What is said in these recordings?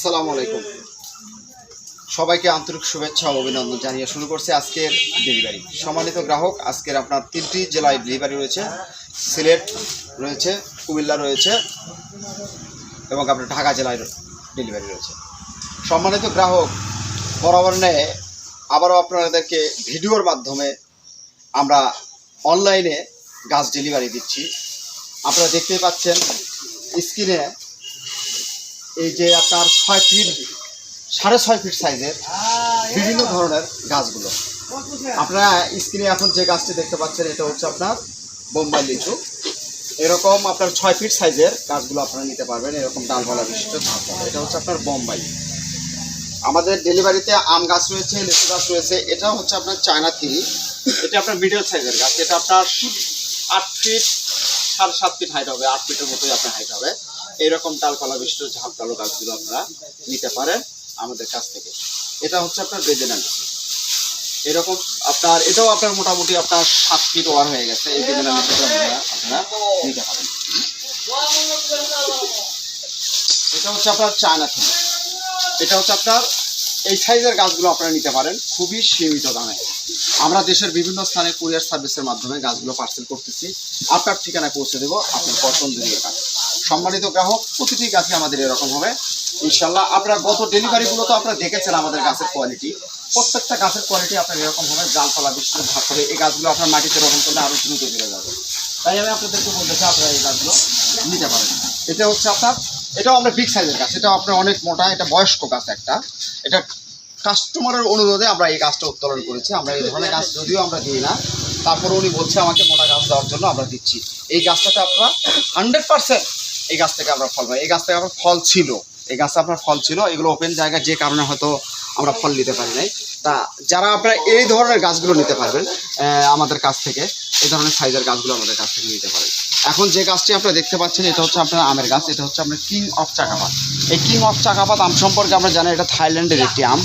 আসসালামু আলাইকুম। সবাইকে আন্তরিক শুভেচ্ছা ও অভিনন্দন জানিয়ে শুরু করছে আজকের ডেলিভারি। সম্মানিত গ্রাহক, আজকের আপনার তিনটি জেলায় ডেলিভারি রয়েছে। সিলেট রয়েছে, কুমিল্লা রয়েছে এবং আপনার ঢাকা জেলায় ডেলিভারি রয়েছে। সম্মানিত গ্রাহক, বরাবর নেয়, আবারও আপনাদেরকে ভিডিওর মাধ্যমে আমরা অনলাইনে গাছ ডেলিভারি দিচ্ছি। আপনারা দেখতেই পাচ্ছেন স্ক্রিনে এই যে আপনার ছয় ফিট, সাড়ে ছয় ফিট সাইজের বিভিন্ন ধরনের গাছগুলো। আপনারা স্ক্রিনে এখন যে গাছটি দেখতে পাচ্ছেন, এটা হচ্ছে আপনার বোম্বাই লিচু। এরকম আপনার ছয় ফিট সাইজের গাছগুলো আপনারা নিতে পারবেন, এরকম ডালপালা বিশিষ্ট এটা হচ্ছে আপনার বোম্বাই। আমাদের ডেলিভারিতে আম গাছ রয়েছে, লিচু গাছ রয়েছে এটা হচ্ছে আপনার চায়না থ্রি এটা আপনার মিডিয়াম সাইজের গাছ, এটা আপনার আট ফিট সাড়ে সাত ফিট হাইট হবে, আট ফিটের মতোই আপনার হাইট হবে। এইরকম ডালপালা বিশিষ্ট ঝাঁপডালো গাছগুলো আপনারা নিতে পারেন আমাদের কাছ থেকে। এটা হচ্ছে আপনার বেদেনা লিচু এরকম আপনার, এটাও আপনার মোটামুটি আপনার সাত ফিট ওয়ার হয়ে গেছে, এই বেদেনা লিচুটা আপনারা আপনারা নিতে পারেন। এটা হচ্ছে আপনার চায়না থেকে। এটা হচ্ছে আপনার, এই সাইজের গাছগুলো আপনারা নিতে পারেন, খুবই সীমিত দামে। আমরা দেশের বিভিন্ন স্থানে কুরিয়ার সার্ভিসের মাধ্যমে গাছগুলো পার্সেল করতেছি। আপনার ঠিকানায় পৌঁছে দেবো আপনার পছন্দের গাছ সম্মানিত গ্রাহক, প্রতিটি গাছই আমাদের এরকম হবে। ইনশাল্লাহ আপনার গত ডেলিভারিগুলো তো আপনারা দেখেছেন আমাদের গাছের কোয়ালিটি প্রত্যেকটা গাছের কোয়ালিটি আপনার এরকম হবে জালপালা বিশেষ ভাগ করে এই গাছগুলো আপনার মাটিতে রোপণ করলে আরও দ্রুত বেড়ে যাবে। তাই আমি আপনাদেরকে বলতে চাই, আপনারা এই গাছগুলো নিতে পারেন। এটা হচ্ছে আপনার, এটাও আমরা বিগ সাইজের গাছ এটা আপনার অনেক মোটা, এটা বয়স্ক গাছ একটা। এটা কাস্টমারের অনুরোধে আমরা এই গাছটা উত্তোলন করেছি। আমরা এই ধরনের গাছ যদিও আমরা দিই না তারপরে উনি বলছে আমাকে মোটা গাছ দেওয়ার জন্য আমরা দিচ্ছি। এই গাছটাতে আপনারা হান্ড্রেড পার্সেন্ট এই গাছ থেকে আমরা ফল পাই। এই গাছ থেকে আপনার ফল ছিল। এই গাছে আপনার ফল ছিল। এগুলো ওপেন জায়গা, যে কারণে হয়তো আমরা ফল নিতে পারি নাই। তা যারা আপনারা এই ধরনের গাছগুলো নিতে পারবেন আমাদের কাছ থেকে, এই ধরনের সাইজের গাছগুলো আমাদের কাছ থেকে নিতে পারেন। এখন যে গাছটি আপনারা দেখতে পাচ্ছেন, এটা হচ্ছে আপনার আমের গাছ, এটা হচ্ছে আপনার কিং অফ চাকাপাত এই কিং অফ চাকাপাত আম সম্পর্কে আমরা জানি, এটা থাইল্যান্ডের একটি আম।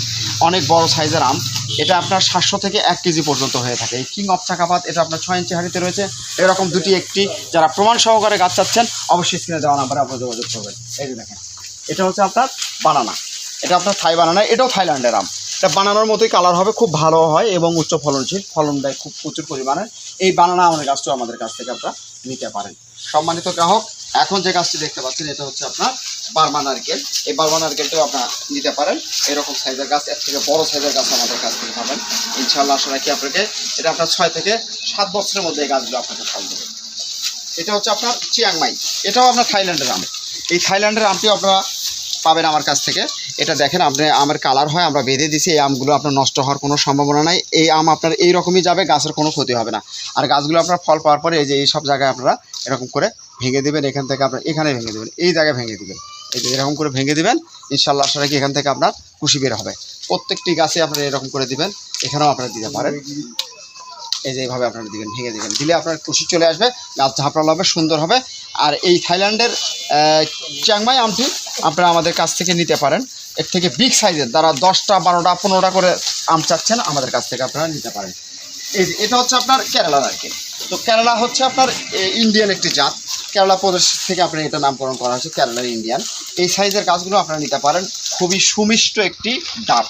অনেক বড় সাইজের আম। এটা আপনার সাতশো থেকে এক কেজি পর্যন্ত হয়ে থাকে। এই কিং অফ চাকাপাত, এটা আপনার ছয় ইঞ্চি হাঁড়িতে রয়েছে। এরকম দুটি একটি, যারা প্রমাণ সহকারে গাছ চাচ্ছেন, অবশ্যই স্ক্রিনে দেওয়া নাম্বারে আপনার যোগাযোগ করবেন। এই যে দেখেন, এটা হচ্ছে আপনার বানানা এটা আপনার থাই বানানা এটাও থাইল্যান্ডের আম। এটা বানানোর মতোই কালার হবে, খুব ভালো হয় এবং উচ্চ ফলনশীল, ফলন দেয় খুব প্রচুর পরিমাণে। এই বানানা আমাদের গাছটাও আমাদের কাছ থেকে আপনারা নিতে পারেন। সম্মানিত গ্রাহক, এখন যে গাছটি দেখতে পাচ্ছেন, এটা হচ্ছে আপনার বার্মা নারকেল। এই বার্মা নারকেলটাও আপনারা নিতে পারেন। এরকম সাইজের গাছ, এর থেকে বড় সাইজের গাছ আমাদের কাছ থেকে পাবেন। ইনশাল্লাহ আশা কি আপনাকে এটা আপনার ছয় থেকে সাত বছরের মধ্যে এই গাছগুলো আপনাকে ফল দেবে। এটা হচ্ছে আপনার চিয়াংমাই। এটাও আপনার থাইল্যান্ডের আম। এই থাইল্যান্ডের আমটিও আপনারা পাবেন আমার কাছ থেকে। এটা দেখেন, আপনি আমের কালার হয়, আমরা বেঁধে দিছি, এই আমগুলো আপনার নষ্ট হওয়ার কোনো সম্ভাবনা নাই। এই আম আপনার এই রকমই যাবে, গাছের কোনো ক্ষতি হবে না। আর গাছগুলো আপনার ফল পাওয়ার পরে এই যে এই সব জায়গায় আপনারা এরকম করে ভেঙে দেবেন, এখান থেকে আপনার এখানে ভেঙে দেবেন, এই জায়গায় ভেঙে দেবেন। এই যে এরকম করে ভেঙে দেবেন, ইনশাল্লাহ আশা রাখি এখান থেকে আপনার কুশি বের হবে। প্রত্যেকটি গাছে আপনারা এরকম করে দিবেন, এখানেও আপনারা দিতে পারেন। এই যে এইভাবে আপনারা দিবেন, ভেঙে দিবেন। দিলে আপনার কুশি চলে আসবে, গাছ ঝাপড়ালো হবে, সুন্দর হবে। আর এই থাইল্যান্ডের চ্যাংমাই আমটি আপনারা আমাদের কাছ থেকে নিতে পারেন। এর থেকে বিগ সাইজের যারা দশটা, বারোটা, পনেরোটা করে আম চাচ্ছেন, আমাদের কাছ থেকে আপনারা নিতে পারেন। এই এটা হচ্ছে আপনার কেরালা নারকেল। তো কেরালা হচ্ছে আপনার ইন্ডিয়ান একটি জাত। কেরালা প্রদেশ থেকে আপনার এটা নামকরণ করা হয়েছে কেরালার ইন্ডিয়ান এই সাইজের গাছগুলো আপনারা নিতে পারেন। খুবই সুমিষ্ট একটি ডাব,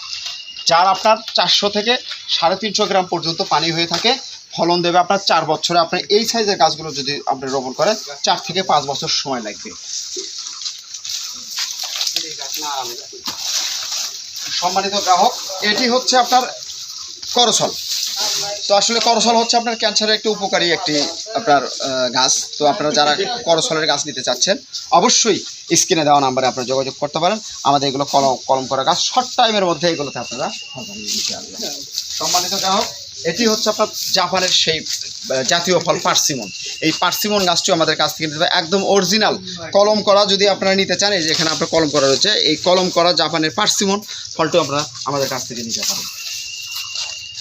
যার আপনার চারশো থেকে সাড়ে তিনশো গ্রাম পর্যন্ত পানি হয়ে থাকে। ফলন দেবে আপনার চার বছরে। আপনার এই সাইজের গাছগুলো যদি আপনি রোপণ করেন, চার থেকে পাঁচ বছর সময় লাগবে। সম্মানিত গ্রাহক, এটি হচ্ছে আপনার করসল। তো আসলে করসল হচ্ছে আপনার ক্যান্সারের একটি উপকারী একটি আপনার গাছ। তো আপনারা যারা করসলের গাছ নিতে চাচ্ছেন, অবশ্যই স্ক্রিনে দেওয়া নাম্বারে আপনারা যোগাযোগ করতে পারেন। আমাদের এগুলো কলম কলম করা গাছ, শর্ট টাইমের মধ্যে এগুলোতে আপনারা সম্মানিত গ্রাহক এটি হচ্ছে আপনার জাপানের সেই জাতীয় ফল পার্সিমন। এই পার্সিমন গাছটিও আমাদের কাছ থেকে নিতে হবে। একদম অরিজিনাল কলম করা যদি আপনারা নিতে চান, এই যে এখানে আপনার কলম করা রয়েছে, এই কলম করা জাপানের পার্সিমন ফলটিও আপনারা আমাদের কাছ থেকে নিতে পারেন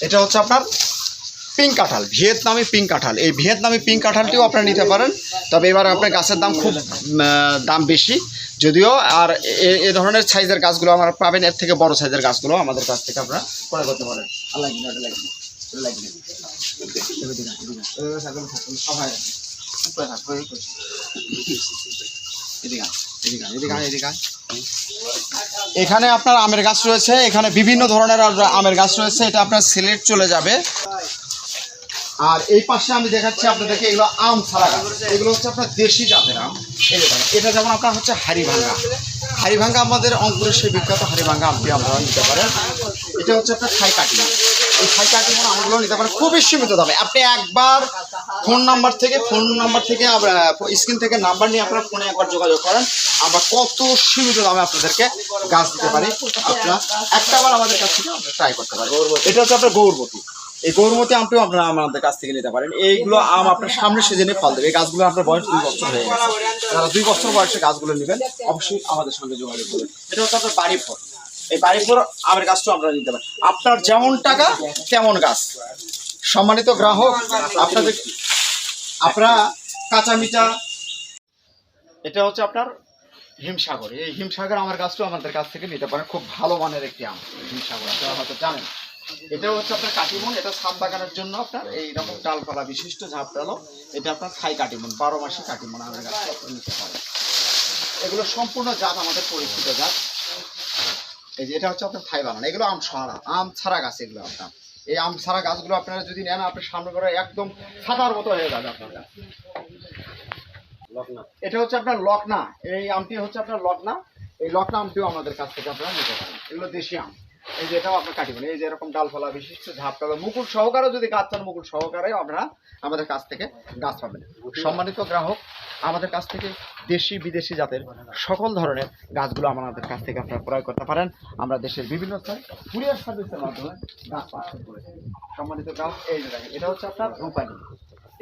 এটা হচ্ছে আপনার পিঙ্ক কাঁঠাল, ভিয়েতনামি পিঙ্ক কাঁঠাল। এই ভিয়েতনামি পিঙ্ক কাঁঠালটিও আপনারা নিতে পারেন। তবে এবার আপনার গাছের দাম খুব দাম বেশি। যদিও, আর এ- ধরনের সাইজের গাছগুলো আমরা পাবেন, এর থেকে বড় সাইজের গাছগুলো আমাদের কাছ থেকে আপনারা করতে পারেন। আল্লাহ এখানে আপনার আমের গাছ রয়েছে, এখানে বিভিন্ন ধরনের আমের গাছ রয়েছে, এটা আপনার সিলেট চলে যাবে। আর এই পাশে আমি দেখাচ্ছি আপনাদেরকে এগুলো আম ছাড়া এগুলো হচ্ছে আপনার দেশি জাতের আম। এটা যেমন আপনার হচ্ছে হাড়িভাঙ্গা। হাড়িভাঙ্গা আমাদের অঙ্কুরের সেই বিখ্যাত হাড়িভাঙ্গা আমটি আপনারা নিতে পারেন। এটা হচ্ছে আপনার থাই কাটিমন খুবই সীমিত দামে। আপনি একবার ফোন নাম্বার থেকে, ফোন নাম্বার থেকে স্ক্রিন থেকে নাম্বার নিয়ে আপনার ফোনে একবার যোগাযোগ করেন। আমরা কত সীমিত দামে আপনাদেরকে গাছ দিতে পারি। আপনারা একটা বার আমাদের কাছ থেকে ট্রাই করতে পারেন এটা হচ্ছে আপনার গৌরবতী এই গৌরমতি আমটিও আপনারা আমাদের কাছ থেকে নিতে পারেন। এইগুলো আম আপনার সামনে সিজনে ফল দেবে। এই গাছগুলো আপনার বয়স দুই বছর হয়ে গেছে। যারা দুই বছর বয়সে গাছগুলো নেবেন, অবশ্যই আমাদের সঙ্গে যোগাযোগ করবেন। এটা হচ্ছে আপনার বাড়ি ফল। এই বাড়ি ফল আমের আপনারা নিতে পারেন। আপনার যেমন টাকা, তেমন গাছ। সম্মানিত গ্রাহক, আপনাদের আপনারা কাঁচা মিঠা, এটা হচ্ছে আপনার হিমসাগর। এই হিমসাগর আমার গাছটাও আমাদের কাছ থেকে নিতে পারেন। খুব ভালো মানের একটি আম, হিমসাগর। আপনারা হয়তো জানেন। এটা হচ্ছে আপনার কাটিমন, এটা ছাদ বাগানের জন্য আপনার এই রকম ডালপালা বিশিষ্ট ঝাপ ডালো। এটা আপনার খাই কাটিমন, বারো মাসে কাটিমন আমের গাছ নিতে পারেন। এগুলো সম্পূর্ণ জাত, আমাদের পরিচিত জাত। এই যে এটা হচ্ছে আপনার থাই বাগান এগুলো আম ছাড়া আম ছাড়া গাছ এগুলো আপনার। এই আম ছাড়া গাছগুলো আপনারা যদি নেন আপনার সামনে করে একদম সাদার মতো হয়ে যাবে আপনার গাছ। এটা হচ্ছে আপনার লকনা। এই আমটি হচ্ছে আপনার লকনা। এই লকনা আমটিও আমাদের কাছ থেকে আপনারা নিতে পারেন। এগুলো দেশি আম। এই যে এটাও আপনার কাটিবেন। এই যে এরকম ডালফলা বিশিষ্ট ঝাপটালো মুকুল সহকারে যদি গাছ চান মুকুল সহকারে আপনারা আমাদের কাছ থেকে গাছ পাবেন। সম্মানিত গ্রাহক আমাদের কাছ থেকে দেশি, বিদেশি জাতের সকল ধরনের গাছগুলো আমাদের কাছ থেকে আপনারা ক্রয় করতে পারেন। আমরা দেশের বিভিন্ন স্থানে কুরিয়ার সার্ভিসের মাধ্যমে গাছ পার্সেল করে থাকি। সম্মানিত গাছ এই দেখেন, এটা হচ্ছে আপনার রূপালী।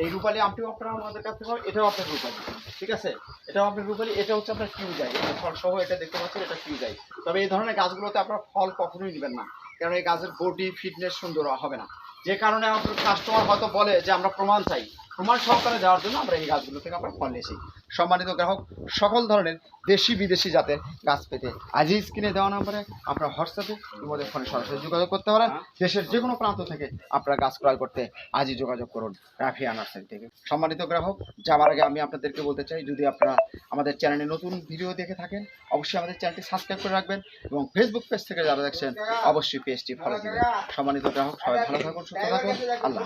এই রূপালি আমটিও আপনারা আমাদের কাছ থেকে এটাও আপনার রূপালি। ঠিক আছে? এটাও আপনার রূপালী, এটা হচ্ছে আপনার কিউজাই। এটা ফল সহ এটা দেখতে পাচ্ছেন, এটা কিউজাই। তবে এই ধরনের গাছগুলোতে আপনার ফল কখনোই নেবেন না, কারণ এই গাছের বডি, ফিটনেস সুন্দর হবে না। যে কারণে আপনার কাস্টমার হয়তো বলে যে আমরা প্রমাণ চাই। প্রমাণ সহকারে দেওয়ার জন্য আমরা এই গাছগুলো থেকে আমরা ফল নিয়েছি। সম্মানিত গ্রাহক, সকল ধরনের দেশি বিদেশি জাতের গাছ পেতে আজই স্ক্রিনে দেওয়া নাম্বারে আপনার হোয়াটসঅ্যাপে আমাদের ফোনে সরাসরি যোগাযোগ করতে পারেন। দেশের যে কোনো প্রান্ত থেকে আপনারা গাছ ক্রয় করতে আজই যোগাযোগ করুন রাফিয়া নার্সারি থেকে। সম্মানিত গ্রাহক, যাওয়ার আগে আমি আপনাদেরকে বলতে চাই, যদি আপনারা আমাদের চ্যানেলে নতুন ভিডিও দেখে থাকেন, অবশ্যই আমাদের চ্যানেলটি সাবস্ক্রাইব করে রাখবেন এবং ফেসবুক পেজ থেকে যারা দেখছেন, অবশ্যই পেজটি ফলো দিবেন সম্মানিত গ্রাহক, সবাই ভালো থাকুন, সুস্থ থাকুন। আল্লাহ